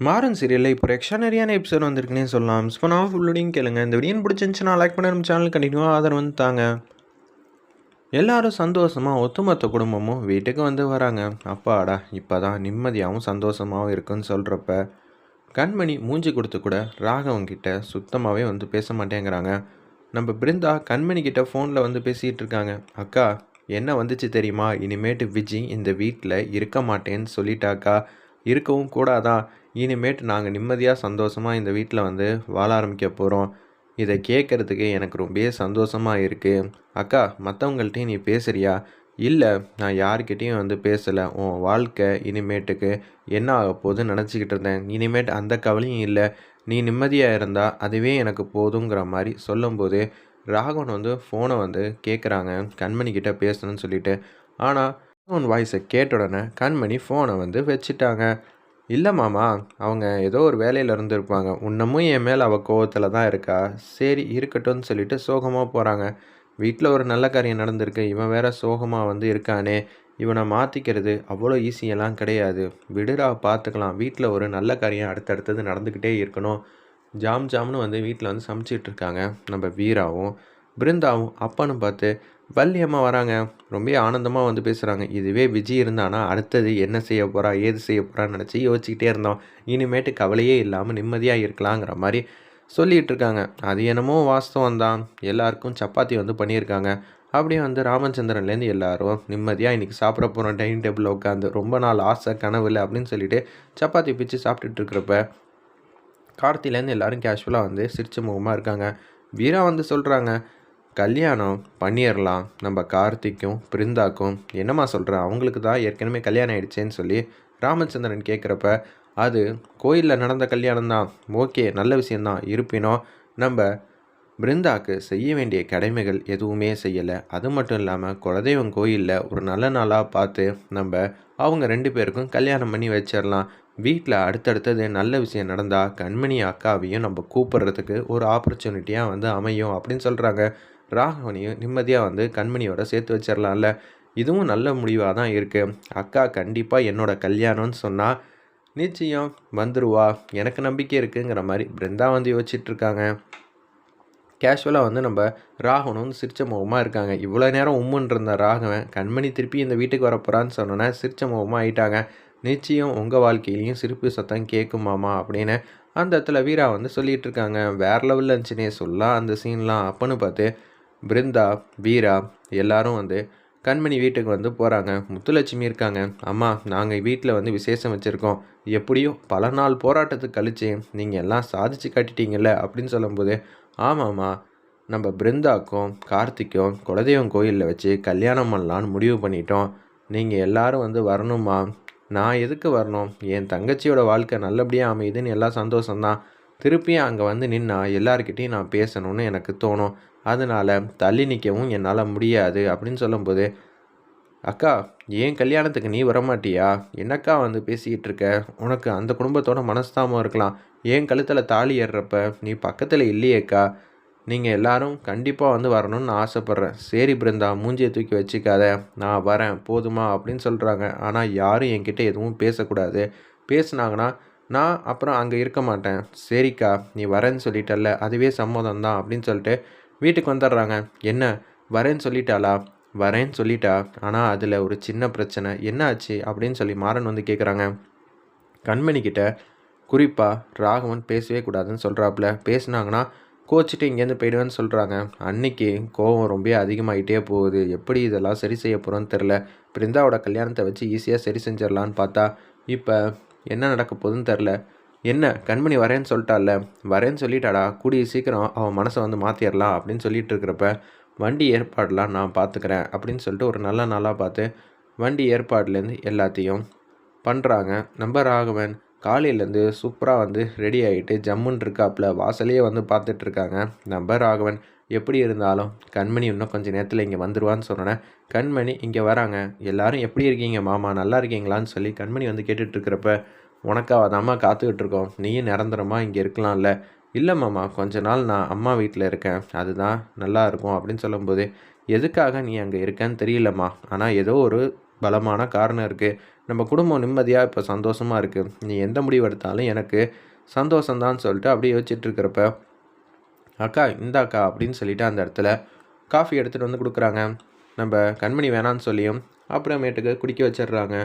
மாறன் சீரியலில் இப்போ எக்ஸ்ட்ரானரியான எபிசோட் வந்திருக்குன்னே சொல்லலாம். ஸோ நான் ஃபுல்லோடையும் கேளுங்க. இந்த வீடியோ பிடிச்சிருந்துச்சுன்னா லைக் பண்ண நம்ம சேனல் கண்டினியூவாக ஆதரவு வந்து தாங்க. எல்லாரும் சந்தோஷமாக ஒத்துமொத்த குடும்பமும் வீட்டுக்கு வந்து வராங்க. அப்பாடா இப்போ தான் நிம்மதியாகவும் சந்தோஷமாகவும் இருக்குன்னு சொல்கிறப்ப கண்மணி மூஞ்சி கொடுத்து கூட ராகவங்கிட்ட சுத்தமாகவே வந்து பேச மாட்டேங்கிறாங்க. நம்ம பிருந்தா கண்மணி கிட்ட ஃபோனில் வந்து பேசிகிட்டு இருக்காங்க. அக்கா என்ன வந்துச்சு தெரியுமா? இனிமேட்டு விஜி இந்த வீட்டில் இருக்க மாட்டேன்னு சொல்லிட்டாக்கா இருக்கவும் கூடாதா? இனிமேட்டு நாங்கள் நிம்மதியாக சந்தோஷமாக இந்த வீட்டில் வந்து வாழ ஆரம்பிக்க போகிறோம் இதை கேட்குறதுக்கு எனக்கு ரொம்பவே சந்தோஷமாக இருக்குது அக்கா மற்றவங்கள்ட்டையும் நீ பேசுறியா? இல்லை நான் யார்கிட்டேயும் வந்து பேசலை. உன் வாழ்க்கை இனிமேட்டுக்கு என்ன ஆக போகுதுன்னு நினச்சிக்கிட்டு இருந்தேன். இனிமேட்டு அந்த கவலையும் இல்லை. நீ நிம்மதியாக இருந்தால் அதுவே எனக்கு போதுங்கிற மாதிரி சொல்லும்போது ராகவன் வந்து ஃபோனை வந்து கேட்குறாங்க கண்மணிக்கிட்ட பேசணும்னு சொல்லிட்டு. ஆனால் ராகவன் வாய்ஸை கேட்ட உடனே கண்மணி ஃபோனை வந்து வச்சுட்டாங்க. இல்லை மாமா அவங்க ஏதோ ஒரு வேலையில் இருந்திருப்பாங்க. இன்னமும் என் மேலே அவள் கோவத்தில் தான் இருக்கா. சரி இருக்கட்டும்னு சொல்லிட்டு சோகமாக போகிறாங்க வீட்டில் ஒரு நல்ல காரியம் நடந்திருக்கு. இவன் வேற சோகமாக வந்து இருக்கானே. இவனை மாற்றிக்கிறது அவ்வளோ ஈஸியெல்லாம் கிடையாது. விடுறா பார்த்துக்கலாம் வீட்டில் ஒரு நல்ல காரியம் அடுத்தடுத்தது நடந்துக்கிட்டே இருக்கணும். ஜாம் ஜாம்னு வந்து வீட்டில் வந்து சமைச்சிட்டு இருக்காங்க. நம்ம வீராவும் பிருந்தாவும் அப்பான்னு பார்த்து வள்ளியம்மா வராங்க. ரொம்ப ஆனந்தமாக வந்து பேசுகிறாங்க இதுவே விஜய் இருந்தானா அடுத்தது என்ன செய்ய போகிறா ஏது செய்ய போகிறான்னு நினச்சி யோசிச்சுக்கிட்டே இருந்தோம். இனிமேட்டு கவலையே இல்லாமல் நிம்மதியாக இருக்கலாங்கிற மாதிரி சொல்லிகிட்டு இருக்காங்க. அது என்னமோ வாஸ்தவம் தான். எல்லாருக்கும் சப்பாத்தி வந்து பண்ணியிருக்காங்க. அப்படியே வந்து ராமச்சந்திரன்லேருந்து எல்லாரும் நிம்மதியாக இன்றைக்கி சாப்பிட போகிறோம் டைனிங் டேபிளில் உட்காந்து ரொம்ப நாள் ஆசை கனவு இல்லை அப்படின்னு சொல்லிட்டு சப்பாத்தி பிச்சு சாப்பிட்டுட்டு இருக்கிறப்ப கார்த்திலேருந்து எல்லாரும் கேஷுவலாக வந்து சிரிச்ச முகமாக இருக்காங்க. வீரா வந்து சொல்கிறாங்க கல்யாணம் பண்ணிடலாம் நம்ம கார்த்திக்கும் பிருந்தாக்கும் என்னம்மா சொல்கிற அவங்களுக்கு தான் ஏற்கனவே கல்யாணம் ஆயிடுச்சேன்னு சொல்லி ராமச்சந்திரன் கேட்குறப்ப அது கோயிலில் நடந்த கல்யாணம் தான். ஓகே நல்ல விஷயந்தான் இருப்பினும் நம்ம பிருந்தாக்கு செய்ய வேண்டிய கடமைகள் எதுவுமே செய்யலை. அது மட்டும் இல்லாமல் குலதெய்வம் கோயிலில் ஒரு நல்ல நாளாக பார்த்து நம்ம அவங்க ரெண்டு பேருக்கும் கல்யாணம் பண்ணி வச்சிடலாம் வீட்டில் அடுத்தடுத்தது நல்ல விஷயம் நடந்தால் கண்மணி அக்காவையும் நம்ம கூப்பிட்றதுக்கு ஒரு ஆப்பர்ச்சுனிட்டியாக வந்து அமையும் அப்படின்னு சொல்கிறாங்க ராகவனையும் நிம்மதியாக வந்து கண்மணியோட சேர்த்து வச்சிடலாம்ல இதுவும் நல்ல முடிவாக தான் இருக்குது அக்கா கண்டிப்பாக என்னோடய கல்யாணம்னு சொன்னால் நிச்சயம் வந்துருவா. எனக்கு நம்பிக்கை இருக்குங்கிற மாதிரி பிருந்தா வந்து யோசிச்சிட்ருக்காங்க கேஷுவலாக வந்து நம்ம ராகவனும் வந்து சிரிச்ச முகமாக இருக்காங்க. இவ்வளோ நேரம் உம்முன்னு இருந்த ராகவன் கண்மணி திருப்பி இந்த வீட்டுக்கு வரப்போகிறான்னு சொன்னோன்னே சிரிச்ச முகமாக ஆயிட்டாங்க. நிச்சயம் உங்கள் வாழ்க்கையிலையும் சிரிப்பு சத்தம் கேட்குமாமா அப்படின்னு அந்த இடத்துல வீரா வந்து சொல்லிகிட்டு இருக்காங்க. வேறு லெவலில் இருந்துச்சுனே சொல்லலாம் அந்த சீன்லாம் அப்போன்னு பார்த்து பிருந்தா வீரா எல்லாரும் வந்து கண்மணி வீட்டுக்கு வந்து போகிறாங்க முத்துலட்சுமி இருக்காங்க. அம்மா நாங்கள் வீட்டில் வந்து விசேஷம் வச்சுருக்கோம். எப்படியும் பல நாள் போராட்டத்துக்கு கழிச்சு நீங்கள் எல்லாம் சாதிச்சு காட்டிட்டீங்கல்ல அப்படின்னு சொல்லும்போது ஆமாம்மா நம்ம பிருந்தாக்கும் கார்த்திக்கும் குலதெய்வம் கோயிலில் வச்சு கல்யாணம் பண்ணலான்னு முடிவு பண்ணிட்டோம். நீங்கள் எல்லாரும் வந்து வரணுமா நான் எதுக்கு வரணும்? என் தங்கச்சியோட வாழ்க்கை நல்லபடியாக அமையுதுன்னு எல்லாம் சந்தோஷம்தான். திருப்பியும் அங்கே வந்து நின்னா எல்லாருக்கிட்டையும் நான் பேசணும்னு எனக்கு தோணும். அதனால் தள்ளி நிற்கவும் என்னால் முடியாது அப்படின்னு சொல்லும்போது அக்கா ஏன் கல்யாணத்துக்கு நீ வரமாட்டியா? என்னக்கா வந்து பேசிக்கிட்டு இருக்க? உனக்கு அந்த குடும்பத்தோட மனஸ்தாபம் இருக்கலாம். ஏன் கழுத்தில் தாலி ஏறுறப்ப நீ பக்கத்தில் இல்லையேக்கா. நீங்கள் எல்லாரும் கண்டிப்பாக வந்து வரணும்னு ஆசைப்பட்றேன். சரி பிருந்தா மூஞ்சியை தூக்கி வச்சுக்காத. நான் வரேன் போதுமா? அப்படின்னு சொல்கிறாங்க ஆனால் யாரும் என்கிட்ட எதுவும் பேசக்கூடாது. பேசுனாங்கன்னா நான் அப்புறம் அங்கே இருக்க மாட்டேன். சரிக்கா நீ வரேன்னு சொல்லிட்டல்ல அதுவே சம்மதம் தான் அப்படின்னு சொல்லிட்டு வீட்டுக்கு வந்துடுறாங்க. என்ன வரேன்னு சொல்லிட்டாளா? வரேன்னு சொல்லிட்டா. ஆனால் அதில் ஒரு சின்ன பிரச்சனை. என்ன ஆச்சு அப்படின்னு சொல்லி மாறன் வந்து கேட்குறாங்க கண்மணிக்கிட்ட குறிப்பாக ராகவன் பேசவே கூடாதுன்னு சொல்கிறாப்புல பேசுனாங்கன்னா கோச்சிட்டு இங்கேருந்து போயிடுவேன்னு சொல்கிறாங்க அன்னைக்கு கோவம் ரொம்ப அதிகமாகிட்டே போகுது. எப்படி இதெல்லாம் சரி செய்ய போகிறோன்னு தெரில பிருந்தாவோட கல்யாணத்தை வச்சு ஈஸியாக சரி செஞ்சிடலான்னு பார்த்தா இப்போ என்ன நடக்க போகுதுன்னு தெரில. என்ன கண்மணி வரேன்னு சொல்லிட்டால வரேன்னு சொல்லிட்டாடா? கூடிய சீக்கிரம் அவன் மனசை வந்து மாற்றிடலாம் அப்படின்னு சொல்லிட்டு இருக்கிறப்ப வண்டி ஏற்பாடெலாம் நான் பார்த்துக்கிறேன் அப்படின்னு சொல்லிட்டு ஒரு நல்ல நாளாக பார்த்து வண்டி ஏற்பாடுலேருந்து எல்லாத்தையும் பண்ணுறாங்க நம்ம ராகவன் காலையிலேருந்து சூப்பராக வந்து ரெடி ஆகிட்டு ஜம்முன்னு இருக்காப்புல வாசலையே வந்து பார்த்துட்ருக்காங்க நம்ம ராகவன் எப்படி இருந்தாலும் கண்மணி இன்னும் கொஞ்சம் நேரத்தில் இங்கே வந்துடுவான்னு சொன்னோன்னே கண்மணி இங்கே வராங்க. எல்லாரும் எப்படி இருக்கீங்க மாமா? நல்லா இருக்கீங்களான்னு சொல்லி கண்மணி வந்து கேட்டுட்ருக்கிறப்ப உனக்காக அதாம்மா காத்துக்கிட்டு இருக்கோம். நீயும் நிரந்தரமாக இங்கே இருக்கலாம்ல. இல்லை மாமா கொஞ்ச நாள் நான் அம்மா வீட்டில் இருக்கேன். அதுதான் நல்லா இருக்கும். அப்படின்னு சொல்லும்போது எதுக்காக நீ அங்கே இருக்கேன்னு தெரியலம்மா. ஆனால் ஏதோ ஒரு பலமான காரணம் இருக்குது நம்ம குடும்பம் நிம்மதியாக இப்போ சந்தோஷமாக இருக்குது நீ எந்த முடிவு எடுத்தாலும் எனக்கு சந்தோஷம்தான் சொல்லிட்டு அப்படியே யோசிச்சுட்டு இருக்கிறப்ப அக்கா இந்தாக்கா அப்படின்னு சொல்லிட்டு அந்த இடத்துல காஃபி எடுத்துகிட்டு வந்து கொடுக்குறாங்க. நம்ம கண்மணி வேணான்னு சொல்லியும் அப்புறமேட்டுக்கு குடிக்க வச்சிடுறாங்க.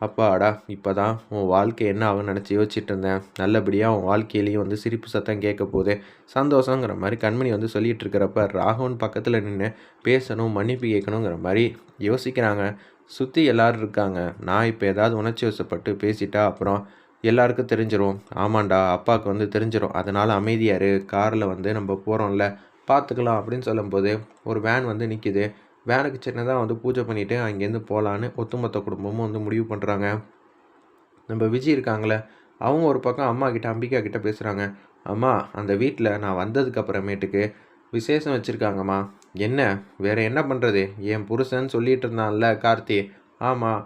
அப்பாடா இப்போ தான் உன் வாழ்க்கை என்ன ஆகும் நினச்சி யோசிச்சுட்டு இருந்தேன். நல்லபடியாக உன் வாழ்க்கையிலையும் வந்து சிரிப்பு சத்தம் கேட்க போகுது. சந்தோஷங்கிற மாதிரி கண்மணி வந்து சொல்லிகிட்டு இருக்கிறப்ப ராகவன் பக்கத்தில் நின்று பேசணும் மன்னிப்பு கேட்கணுங்கிற மாதிரி யோசிக்கிறாங்க. சுற்றி எல்லோரும் இருக்காங்க. நான் இப்போ ஏதாவது உணர்ச்சி வசப்பட்டு பேசிட்டா அப்புறம் எல்லாருக்கும் தெரிஞ்சிடும் ஆமாண்டா அப்பாவுக்கு வந்து தெரிஞ்சிடும் அதனால் அமைதியாரு காரில் வந்து நம்ம போகிறோம்ல பார்த்துக்கலாம் அப்படின்னு சொல்லும்போது ஒரு வேன் வந்து நிற்கிது வேனுக்கு சின்னதாக வந்து பூஜை பண்ணிவிட்டு அங்கேருந்து போகலான்னு ஒத்துமொத்த குடும்பமும் வந்து முடிவு பண்ணுறாங்க நம்ம விஜய் இருக்காங்களே அவங்க ஒரு பக்கம் அம்மா கிட்ட அம்பிகா கிட்ட பேசுகிறாங்க அம்மா அந்த வீட்டில் நான் வந்ததுக்கு அப்புறமேட்டுக்கு விசேஷம் வச்சுருக்காங்கம்மா. என்ன வேறு என்ன பண்ணுறது என் புருஷன் சொல்லிகிட்டு இருந்தான்ல கார்த்தி. ஆமாம்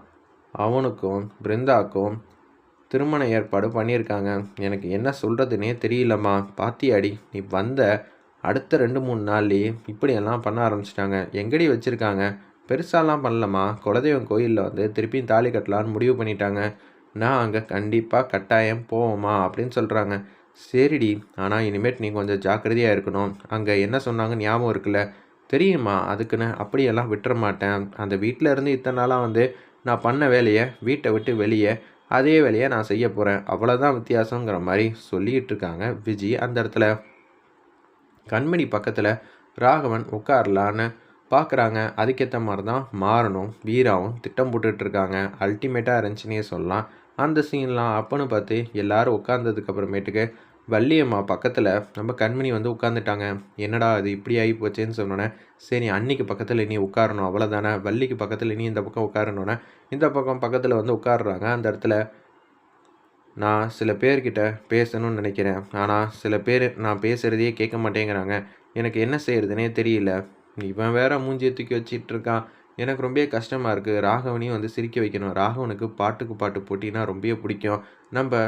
அவனுக்கும் பிருந்தாக்கும் திருமண ஏற்பாடு பண்ணியிருக்காங்க. எனக்கு என்ன சொல்கிறதுனே தெரியலம்மா. பாத்தியாடி நீ வந்த அடுத்த ரெண்டு மூணு நாள்லேயே இப்படியெல்லாம் பண்ண ஆரம்பிச்சிட்டாங்க. எங்கடி வச்சுருக்காங்க? பெருசாலாம் பண்ணலம்மா. குலதெய்வம் கோயிலில் வந்து திருப்பியும் தாலி கட்டலான்னு முடிவு பண்ணிட்டாங்க. நான் அங்கே கண்டிப்பாக கட்டாயம் போவோமா அப்படின்னு சொல்கிறாங்க சரிடி ஆனால் இனிமேட் நீ கொஞ்சம் ஜாக்கிரதையாக இருக்கணும். அங்கே என்ன சொன்னாங்க ஞாபகம் இருக்குல்ல? தெரியுமா? அதுக்குன்னு அப்படியெல்லாம் விட்டுற மாட்டேன். அந்த வீட்டில் இருந்து இத்தனை நாளாக வந்து நான் பண்ண வேலையை வீட்டை விட்டு வெளியே அதே வேலையை நான் செய்ய போகிறேன் அவ்வளோதான் வித்தியாசங்கிற மாதிரி சொல்லிகிட்டு இருக்காங்க விஜி அந்த இடத்துல. கண்மணி பக்கத்தில் ராகவன் உட்காரலான்னு பார்க்குறாங்க அதுக்கேற்ற மாதிரி தான் மாறணும் வீராவும் திட்டம் போட்டுட்ருக்காங்க அல்டிமேட்டாக இருந்துச்சுன்னே சொல்லலாம். அந்த சீன்லாம் அப்பன்னு பார்த்து எல்லோரும் உட்காந்ததுக்கு அப்புறமேட்டுக்கு வள்ளியம்மா பக்கத்தில் நம்ம கண்மணி வந்து உட்காந்துட்டாங்க என்னடா அது இப்படி ஆகி போச்சேன்னு சொன்னோன்னே சரி அன்னைக்கு பக்கத்தில் நீ உட்காரணும் அவ்வளோதானே வள்ளிக்கு பக்கத்தில் இனி இந்த பக்கம் உட்காரணுன்னே இந்த பக்கம் பக்கத்தில் வந்து உட்காடுறாங்க அந்த இடத்துல நான் சில பேர்கிட்ட பேசணும்னு நினைக்கிறேன். ஆனால் சில பேர் நான் பேசுகிறதையே கேட்க மாட்டேங்கிறாங்க. எனக்கு என்ன செய்கிறதுனே தெரியல. இவன் வேற மூஞ்சியை தூக்கி வச்சிட்டு இருக்கான். எனக்கு ரொம்ப கஷ்டமாக இருக்குது ராகவனையும் வந்து சிரிக்க வைக்கணும். ராகவனுக்கு பாட்டுக்கு பாட்டு போட்டினா ரொம்ப பிடிக்கும். நம்ம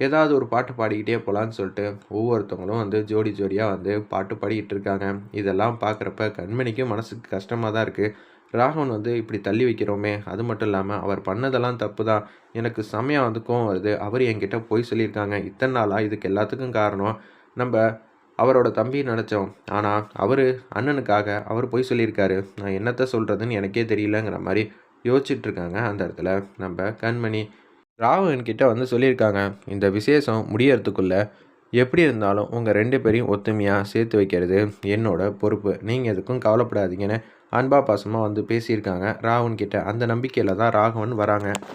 ஏதாவது ஒரு பாட்டு பாடிக்கிட்டே போகலான்னு சொல்லிட்டு ஒவ்வொருத்தவங்களும் வந்து ஜோடி ஜோடியாக வந்து பாட்டு பாடிக்கிட்டு இருக்காங்க. இதெல்லாம் பார்க்குறப்ப கண்மணிக்கும் மனசுக்கு கஷ்டமாக தான் இருக்குது ராகவன் வந்து இப்படி தள்ளி வைக்கிறோமே அது மட்டும் இல்லாமல் அவர் பண்ணதெல்லாம் தப்பு தான் எனக்கு செம்மையாக வந்து கோவம் வருது. அவர் என்கிட்ட போய் சொல்லியிருக்காங்க. இத்தனை நாளாக இதுக்கு எல்லாத்துக்கும் காரணம். நம்ம அவரோட தம்பி நினச்சோம். ஆனால் அவர் அண்ணனுக்காக அவர் போய் சொல்லியிருக்காரு. நான் என்னத்தை சொல்கிறதுன்னு எனக்கே தெரியலங்கிற மாதிரி யோசிச்சுட்ருக்காங்க அந்த இடத்துல நம்ம கண்மணி. ராகவன்கிட்ட வந்து சொல்லியிருக்காங்க இந்த விசேஷம் முடியறதுக்குள்ளே எப்படி இருந்தாலும் உங்கள் ரெண்டு பேரையும் ஒத்துமையாக சேர்த்து வைக்கிறது என்னோட பொறுப்பு. நீங்கள் எதுக்கும் கவலைப்படாதீங்கன்னு அன்பா பாசமாக வந்து பேசியிருக்காங்க. ராவன் கிட்ட அந்த நம்பிக்கையில் தான் ராகவன் வராங்க.